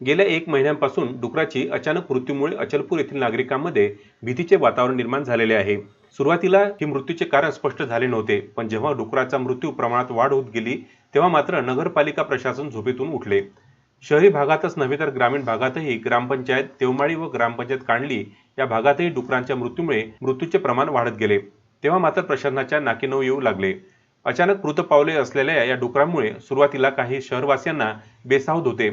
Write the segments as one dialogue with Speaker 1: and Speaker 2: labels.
Speaker 1: गेल्या एक महिन्यांपासून डुकराची अचानक मृत्यूमुळे अचलपूर येथील नागरिकांमध्ये भीतीचे वातावरण निर्माण झालेले आहे. सुरुवातीला हे मृत्यूचे कारण स्पष्ट झाले नव्हते पण जेव्हा डुकराचा मृत्यू प्रमाणात वाढ होत गेली तेव्हा मात्र नगरपालिका प्रशासन झोपेतून उठले. शहरी भागातच नव्हे तर ग्रामीण भागातही ग्रामपंचायत देवमाळी व ग्रामपंचायत कांडली या भागातही डुकरांच्या मृत्यूमुळे मृत्यूचे प्रमाण वाढत गेले. तेव्हा मात्र प्रशासनाच्या नाकीनऊ येऊ लागले. अचानक मृत पावले असलेल्या या डुकरांमुळे सुरुवातीला काही शहरवासियांना बेसावध होते.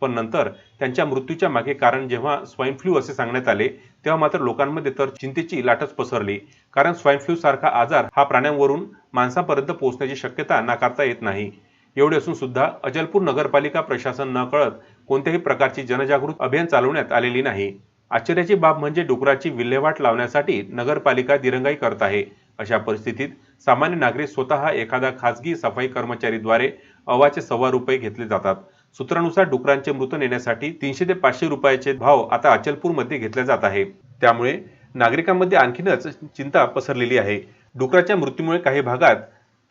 Speaker 1: पण नंतर त्यांच्या मृत्यूच्या मागे कारण जेव्हा स्वाईन फ्लू असे सांगण्यात आले तेव्हा मात्र लोकांमध्ये तर चिंतेची लाटच पसरली. कारण स्वाईन फ्लू सारखा आजार हा प्राण्यांवरून माणसापर्यंत पोहोचण्याची शक्यता नाकारता येत नाही. एवढे असून सुद्धा अजलपूर नगरपालिका प्रशासन न कळत कोणत्याही प्रकारची जनजागृत अभियान चालवण्यात आलेली नाही. आश्चर्याची बाब म्हणजे डुकराची विल्हेवाट लावण्यासाठी नगरपालिका दिरंगाई करत आहे. अशा परिस्थितीत सामान्य नागरिक स्वतः एखादा खासगी सफाई कर्मचारीद्वारे अवाचे सव्वा रुपये घेतले जातात. सूत्रानुसार डुकरांचे मृत नेण्यासाठी तीनशे ते पाचशे रुपयाचे भाव आता अचलपूरमध्ये घेतले जात आहे. त्यामुळे नागरिकांमध्ये आणखीनच चिंता पसरलेली आहे. डुकराच्या मृत्यूमुळे काही भागात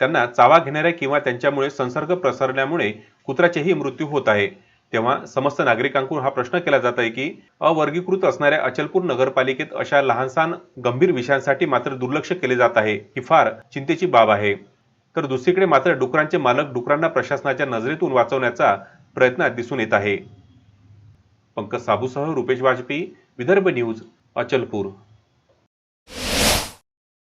Speaker 1: त्यांना चावा घेणाऱ्या किंवा त्यांच्यामुळे संसर्ग प्रसरल्यामुळे कुत्र्याचेही मृत्यू होत आहे. तेव्हा समस्त नागरिकांकडून हा प्रश्न केला जात आहे की अवर्गीकृत असणाऱ्या अचलपूर नगरपालिकेत अशा लहानसहान गंभीर विषयांसाठी मात्र दुर्लक्ष केले जात आहे ही फार चिंतेची बाब आहे. तर दुसरीकडे मात्र डुकरांचे मालक डुकरांना प्रशासनाच्या नजरेतून वाचवण्याचा प्रयत्नात दिसून येत आहे. पंकज साबूसह रुपेश वाजपेयी विदर्भ न्यूज अचलपूर.